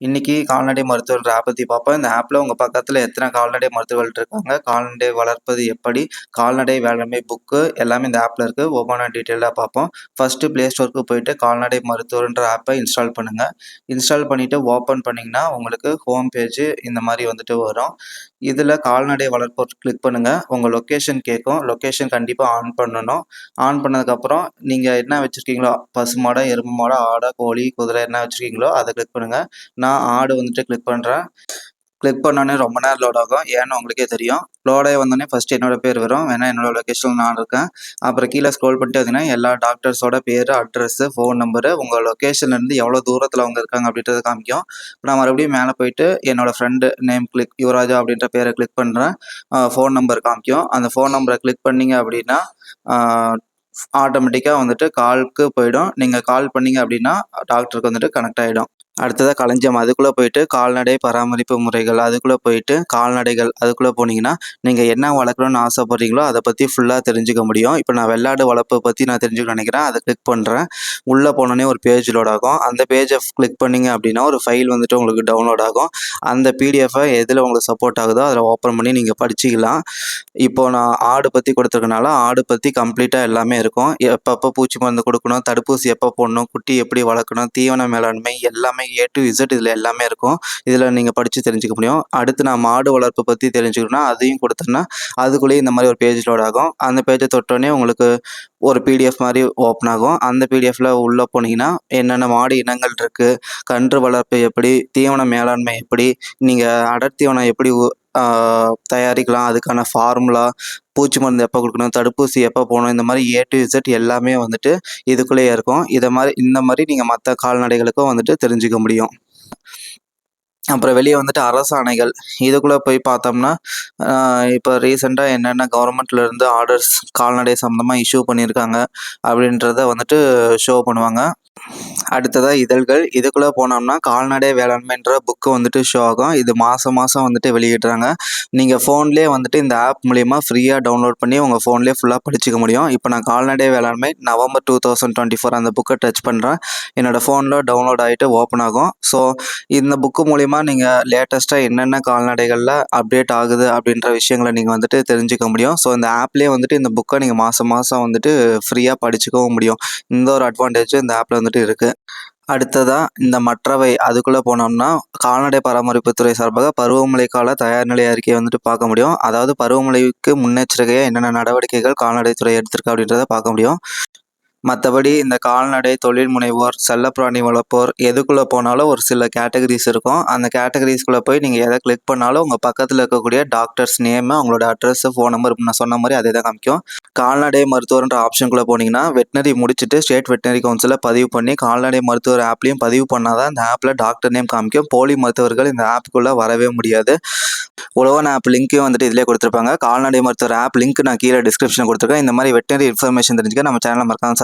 இன்னைக்கு கால்நடை மருத்துவர்ன்ற ஆப் பத்தி பார்ப்போம். இந்த ஆப்பில் உங்கள் பக்கத்தில் எத்தனை கால்நடை மருத்துவர்கள் இருக்காங்க, கால்நடை வளர்ப்பது எப்படி, கால்நடை வேளாண்மை புக்கு எல்லாமே இந்த ஆப்ல இருக்கு. ஒவ்வொன்றா டீட்டெயிலாக பார்ப்போம். ஃபஸ்ட்டு ப்ளே ஸ்டோருக்கு போயிட்டு கால்நடை மருத்துவர்ன்ற ஆப்பை இன்ஸ்டால் பண்ணுங்க. இன்ஸ்டால் பண்ணிட்டு ஓப்பன் பண்ணிங்கன்னா உங்களுக்கு ஹோம் பேஜ் இந்த மாதிரி வந்துட்டு வரும். இதில் கால்நடை வளர்ப்பு கிளிக் பண்ணுங்க. உங்கள் லொக்கேஷன் கேட்கும். லொக்கேஷன் கண்டிப்பாக ஆன் பண்ணணும். ஆன் பண்ணதுக்கப்புறம் நீங்க என்ன வச்சிருக்கீங்களோ பசுமாடா, எருமை மாடை ஆடை கோழி, குதிரை என்ன வச்சுருக்கீங்களோ அதை கிளிக் பண்ணுங்க. நான் ஆடு வந்துட்டு கிளிக் பண்ணுறேன் கிளிக் பண்ணோடனே ரொம்ப நேரம் லோட் ஆகும். ஏன்னு உங்களுக்கே தெரியும். லோடாகி வந்தோடனே ஃபஸ்ட்டு என்னோட பேர் வரும். வேணால் என்னோட லொக்கேஷன் நான் இருக்கேன். அப்புறம் கீழே ஸ்க்ரோல் பண்ணிட்டு வந்தீங்கன்னா எல்லா டாக்டர்ஸோட பேர் அட்ரஸ்ஸு ஃபோன் நம்பரு உங்கள் லொக்கேஷன்லேருந்து எவ்வளோ தூரத்தில் அவங்க இருக்காங்க அப்படின்றத காமிக்கும். இப்போ நான் மறுபடியும் மேலே போயிட்டு என்னோடய ஃப்ரெண்டு நேம் கிளிக் யுவராஜா அப்படின்ற பேரை கிளிக் பண்ணுறேன் ஃபோன் நம்பர் காமிக்கும். அந்த ஃபோன் நம்பரை கிளிக் பண்ணீங்க அப்படின்னா ஆட்டோமேட்டிக்காக வந்துட்டு காலுக்கு போயிடும். நீங்கள் கால் பண்ணீங்க அப்படின்னா டாக்டருக்கு வந்துட்டு கனெக்ட் ஆகிடும் அடுத்ததாக களஞ்சியம். அதுக்குள்ளே போயிட்டு கால்நடை பராமரிப்பு முறைகள் அதுக்குள்ளே போயிட்டு கால்நடைகள் அதுக்குள்ளே போனீங்கன்னா நீங்கள் என்ன வளர்க்கணும்னு ஆசைப்படுறீங்களோ அதை பற்றி ஃபுல்லாக தெரிஞ்சுக்க முடியும். இப்போ நான் வெள்ளாடு வளர்ப்பை பற்றி நான் தெரிஞ்சுக்க நினைக்கிறேன். அதை கிளிக் பண்ணுறேன் உள்ளே போனோடனே ஒரு பேஜ் லோட் ஆகும். அந்த பேஜை கிளிக் பண்ணிங்க அப்படின்னா ஒரு ஃபைல் வந்துட்டு உங்களுக்கு டவுன்லோட் ஆகும். அந்த பிடிஎஃபை எதில் உங்களுக்கு சப்போர்ட் ஆகுதோ அதில் ஓப்பன் பண்ணி நீங்கள் படிச்சிக்கலாம். இப்போ நான் ஆடு பற்றி கொடுத்துருக்கனால ஆடு பற்றி கம்ப்ளீட்டாக எல்லாமே இருக்கும். எப்பப்போ பூச்சி மருந்து கொடுக்கணும் தடுப்பூசி எப்போ போடணும் குட்டி எப்படி வளர்க்கணும் தீவன மேலாண்மை எல்லாமே ஏ டு இசட் இதில் எல்லாமே இருக்கும். இதில் நீங்கள் படித்து தெரிஞ்சுக்க முடியும். அடுத்து நான் மாடு வளர்ப்பு பற்றி தெரிஞ்சுக்கணும்னா அதையும் கொடுத்தேன்னா அதுக்குள்ளேயே இந்த மாதிரி ஒரு பேஜ் லோட் ஆகும். அந்த பேஜை தொட்டோடனே உங்களுக்கு ஒரு பிடிஎஃப் மாதிரி ஓப்பன் ஆகும். அந்த பிடிஎஃப்பில் உள்ளே போனீங்கன்னா என்னென்ன மாடு இனங்கள் இருக்குது கன்று வளர்ப்பு எப்படி தீவன மேலாண்மை எப்படி நீங்கள் அடர் தீவனம் எப்படி தயாரிக்கலாம். அதுக்கான ஃபார்முலா பூச்சி மருந்து எப்போ கொடுக்கணும் தடுப்பூசி எப்போ போகணும் இந்த மாதிரி ஏ டு இசட் எல்லாமே வந்துட்டு இதுக்குள்ளேயே இருக்கும். இதை மாதிரி இந்த மாதிரி நீங்கள் மற்ற கால்நடைகளுக்கும் வந்துட்டு தெரிஞ்சுக்க முடியும். அப்புறம் வெளியே வந்துட்டு அரசாணைகள். இதுக்குள்ளே போய் பார்த்தோம்னா இப்போ ரீசெண்டாக என்னென்ன கவர்மெண்ட்லேருந்து ஆர்டர்ஸ் கால்நடை சம்மந்தமாக இஷ்யூ பண்ணியிருக்காங்க அப்படின்றத வந்துட்டு ஷோ பண்ணுவாங்க. அடுத்ததாக இதழ்கள். இதுக்குள்ளே போனோம்னா கால்நடை வேளாண்மைன்ற புக்கு வந்துட்டு ஷோ ஆகும். இது மாதம் மாதம் வந்துட்டு வெளியிடுறாங்க. நீங்கள் ஃபோன்லேயே வந்துட்டு இந்த ஆப் மூலிமா ஃப்ரீயாக டவுன்லோட் பண்ணி உங்கள் ஃபோன்லேயே ஃபுல்லாக படிச்சுக்க முடியும். இப்போ நான் கால்நடை வேளாண்மை November two thousand twenty four அந்த புக்கை டச் பண்ணுறேன் என்னோடய ஃபோனில் டவுன்லோட் ஆகிட்டு ஓப்பன் ஆகும். ஸோ இந்த புக்கு மூலிமா நீங்கள் லேட்டஸ்ட்டாக என்னென்ன கால்நடைகளில் அப்டேட் ஆகுது அப்படின்ற விஷயங்களை நீங்கள் வந்துட்டு தெரிஞ்சுக்க முடியும். ஸோ இந்த ஆப்லேயே வந்துட்டு இந்த புக்கை நீங்கள் மாதம் மாதம் வந்துட்டு ஃப்ரீயாக படிச்சுக்கவும் முடியும். இந்த ஒரு அட்வான்டேஜ் இந்த ஆப்பில் வந்துட்டு இருக்குது அடுத்ததாக இந்த மற்றவை அதுக்குள்ளே போனோம்னா கால்நடை பராமரிப்புத்துறை சார்பாக பருவமழை கால தயார் நிலை அறிக்கையை வந்துட்டு பார்க்க முடியும். அதாவது பருவமழைக்கு முன்னெச்சரிக்கையாக என்னென்ன நடவடிக்கைகள் கால்நடைத்துறை எடுத்திருக்கு அப்படின்றத பார்க்க முடியும். மற்றபடி இந்த கால்நடை தொழில் முனைவோர் செல்லப்பிராணி வளர்ப்போர் எதுக்குள்ளே போனாலும் ஒரு சில கேட்டகரிஸ் இருக்கும். அந்த கேட்டகரிஸ்குள்ளே போய் நீங்கள் எதை கிளிக் பண்ணாலும் உங்கள் பக்கத்தில் இருக்கக்கூடிய டாக்டர்ஸ் நேமு அவங்களோட அட்ரஸு ஃபோன் நம்பர் நான் சொன்ன மாதிரி அதே தான் காமிக்கும். கால்நடை மருத்துவர்ன்ற ஆப்ஷனுக்குள்ளே போனீங்கன்னா வெட்டினரி முடிச்சுட்டு ஸ்டேட் வெட்டினரி கவுன்சிலில் பதிவு பண்ணி கால்நடை மருத்துவர் ஆப்லேயும் பதிவு பண்ணால் தான் இந்த ஆப்பில் டாக்டர் நேம் காமிக்கும். போலி மருத்துவர்கள் இந்த ஆப்புக்குள்ளே வரவே முடியாது. உழவன் ஆப் லிங்க்கையும் வந்துட்டு இதிலே கொடுத்துருப்பாங்க. கால்நடை மருத்துவர் ஆப் லிங்க் நான் கீழே டிஸ்கிரிப்ஷன் கொடுத்துருக்கேன். இந்த மாதிரி வெட்டினரி இன்ஃபர்மேஷன் தெரிஞ்சுக்க நம்ம சேனல் மறக்காம